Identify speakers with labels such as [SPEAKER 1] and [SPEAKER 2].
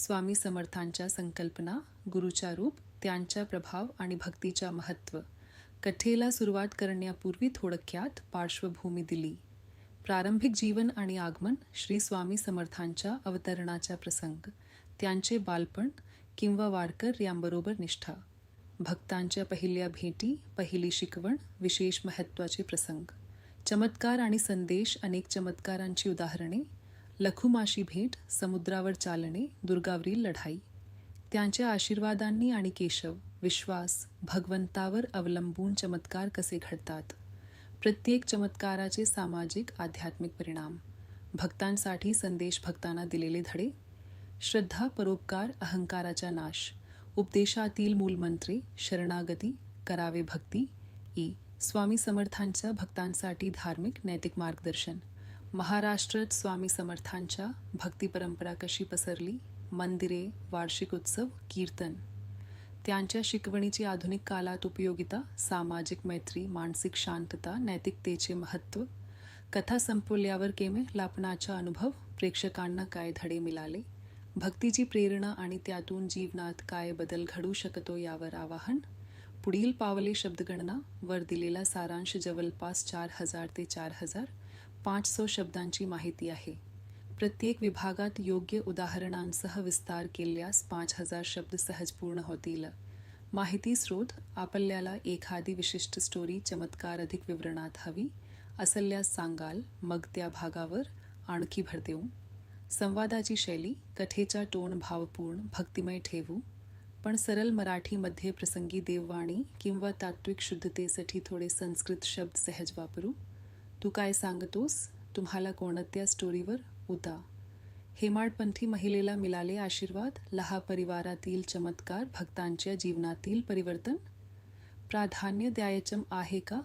[SPEAKER 1] स्वामी समर्थांच्या संकल्पना गुरुच्या रूप त्यांच्या प्रभाव आणि भक्तीच्या महत्त्व. कथेला सुरुवात करण्यापूर्वी थोडक्यात पार्श्वभूमी दिली. प्रारंभिक जीवन आणि आगमन श्री स्वामी समर्थांच्या अवतरणाचा प्रसंग. त्यांचे बालपण किंवा वारकर यांबरोबर निष्ठा. भक्तांच्या पहिल्या भेटी पहिली शिकवण विशेष महत्त्वाचे प्रसंग. चमत्कार आणि संदेश अनेक चमत्कारांची उदाहरणे लखुमाशी भेट समुद्रावर चालणे दुर्गावरील लढाई. त्यांच्या आशीर्वादांनी आणि केशव विश्वास भगवंतावर अवलंबून चमत्कार कसे घडतात? प्रत्येक चमत्काराचे सामाजिक आध्यात्मिक परिणाम. भक्तांसाठी संदेश भक्तांना दिलेले धडे. श्रद्धा परोपकार अहंकाराचा नाश. उपदेशातील मूलमंत्रे शरणागती करावे भक्ती. ई. स्वामी समर्थांच्या भक्तांसाठी धार्मिक नैतिक मार्गदर्शन. महाराष्ट्रात स्वामी समर्थांच्या भक्ती परंपरा कशी पसरली? मंदिरे वार्षिक उत्सव कीर्तन. त्यांच्या शिकवणीची आधुनिक काळात उपयोगिता सामाजिक मैत्री मानसिक शांतता नैतिकतेचे महत्त्व कथा संपवल्यावर केमे लापणाचा अनुभव प्रेक्षकांना काय धडे मिळाले? भक्तीची प्रेरणा आणि त्यातून जीवनात काय बदल घडू शकतो यावर आवाहन पुढील पावले शब्दगणना वर दिलेला सारांश जवळपास चार हजार ते चार हजार पाच सौ शब्दांची माहिती आहे. प्रत्येक विभागात योग्य उदाहरणांसह विस्तार केल्यास पाच हजार शब्द सहज पूर्ण होतील. माहिती स्रोत आपल्याला एखादी विशिष्ट स्टोरी चमत्कार अधिक विवरणात हवी असल्यास सांगाल मग त्या भागावर आणखी भर देऊ संवादाची शैली कथेचा टोन भावपूर्ण भक्तिमय ठेवू. पण सरळ मराठीमध्ये प्रसंगी देववाणी किंवा तात्विक शुद्धतेसाठी थोडे संस्कृत शब्द सहज वापरू. तू काय सांगतोस? तुम्हाला कोणत्या स्टोरीवर उदा. हेमाडपंथी महिलेला मिळाले आशीर्वाद लहा परिवारातील चमत्कार भक्तांच्या जीवनातील परिवर्तन. प्राधान्य द्यायचम आहे का?